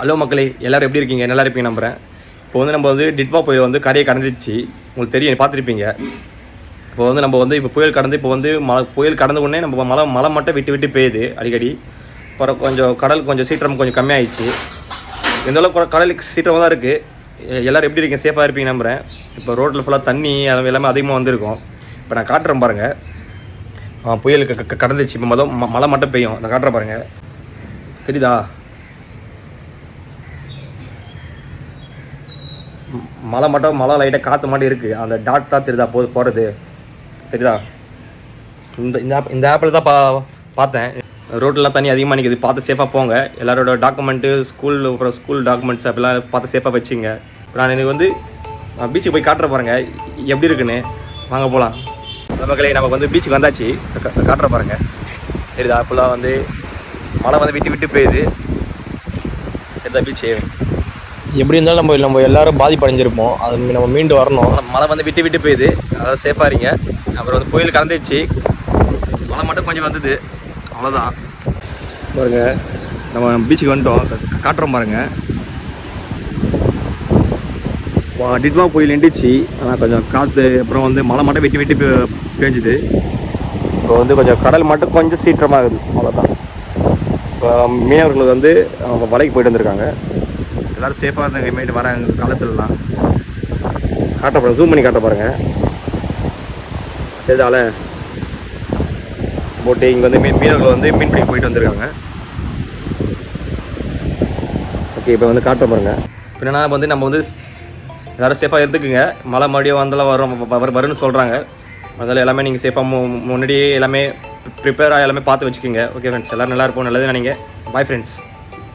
Hello மக்களே எல்லோரும் எப்படி இருக்கீங்க? நல்லா இருப்பீங்க நம்புறேன். இப்போ வந்து நம்ம வந்து டிட்வா புயல் வந்து கரையை கடந்துச்சு. உங்களுக்கு தெரியும் பார்த்துருப்பீங்க. இப்போ வந்து நம்ம வந்து இப்போ புயல் கடந்து இப்போ வந்து மழை புயல் கடந்த உடனே நம்ம மழை மழை மட்டும் விட்டு விட்டு பெய்யுது அடிக்கடி. அப்புறம் கொஞ்சம் கடல் கொஞ்சம் சீற்றம் கொஞ்சம் கம்மியாயிடுச்சு. இந்த அளவுக்கு கடல் சீற்றமாக தான் இருக்குது எல்லோரும் எப்படி இருக்கீங்க? சேஃபாக இருப்பீங்க நம்புகிறேன் இப்போ ரோட்டில் ஃபுல்லாக தண்ணி அது எல்லாமே அதிகமாக வந்திருக்கும். இப்போ நான் காட்டுறேன் பாருங்கள் புயலுக்கு கடந்துச்சு. இப்போ மொதல் ம- மழை மட்டும் பெய்யும். நான் காட்டுறேன் பாருங்கள் தெரியுதா? மழை மட்டும் மழை லைட்டாக காற்று மட்டும் இருக்குது அந்த டாட்டாக தெரியுதா? போது போகிறது தெரியுதா? இந்த இந்த ஆப் இந்த ஆப்பில் தான் பா பார்த்தேன். ரோட்லாம் தண்ணி அதிகமாக நிற்குது பார்த்து சேஃபாக போங்க. எல்லாரோட டாக்குமெண்ட்டு ஸ்கூல் அப்புறம் ஸ்கூல் டாக்குமெண்ட்ஸ் அப்படிலாம் பார்த்து சேஃபாக வச்சுங்க. இப்போ நான் எனக்கு வந்து பீச்சுக்கு போய் காட்டுற பாருங்கள் எப்படி இருக்குன்னு. வாங்க போகலாம் மக்களே நமக்கு வந்து பீச்சுக்கு வந்தாச்சு. காட்டுற பாருங்கள் தெரியுதா? ஃபுல்லாக வந்து மழை வந்து விட்டு விட்டு போயிடுது. தெரியுதா பீச்சு எப்படி இருந்தாலும் நம்ம நம்ம எல்லாரும் பாதிப்படைஞ்சிருப்போம். அது நம்ம மீண்டு வரணும். மழை வந்து விட்டு விட்டு பெய்யுது. அதாவது சேஃபாக இருங்க. அப்புறம் வந்து புயல் கலந்துச்சு மழை மட்டும் கொஞ்சம் வந்தது. அவ்வளோதான் பாருங்க நம்ம பீச்சுக்கு வந்துட்டோம். காட்டுறோம் பாருங்க. வா- டிட்வா புயல் நின்றுச்சு. ஆனால் கொஞ்சம் காற்று அப்புறம் வந்து மழை மட்டும் விட்டு விட்டு பெ- பேஞ்சுது. இப்போ வந்து கொஞ்சம் கடல் மட்டும் கொஞ்சம் சீற்றமாக இருக்குது அவ்வளோதான் இப்போ மீனவர்கள் வந்து அவங்க வலைக்கு போயிட்டு வந்திருக்காங்க. எல்லாரும் சேஃபாக இருந்தாங்க இனிமேட்டு வர காலத்துலலாம். காட்ட பாருங்க ஜூம் பண்ணி காட்ட பாருங்க தெரியுதால போட்டு இங்கே வந்து மீன் மீனவர்கள் வந்து மீன் பிடிக்க போயிட்டு வந்திருக்காங்க. ஓகே இப்போ வந்து காட்ட பாருங்க என்னன்னா வந்து நம்ம வந்து எல்லாரும் சேஃபாக இருந்துக்குங்க. மழை மறுபடியும் வந்தாலும் வரும் வரும்னு சொல்கிறாங்க அதனால் எல்லாமே நீங்கள் சேஃபாக மு முன்னாடியே எல்லாமே ப்ரிப்பேராக எல்லாமே பார்த்து வச்சுக்கோங்க. ஓகே ஃப்ரெண்ட்ஸ் எல்லோரும் நல்லா இருப்போம். நல்லது நினைங்க. Bye friends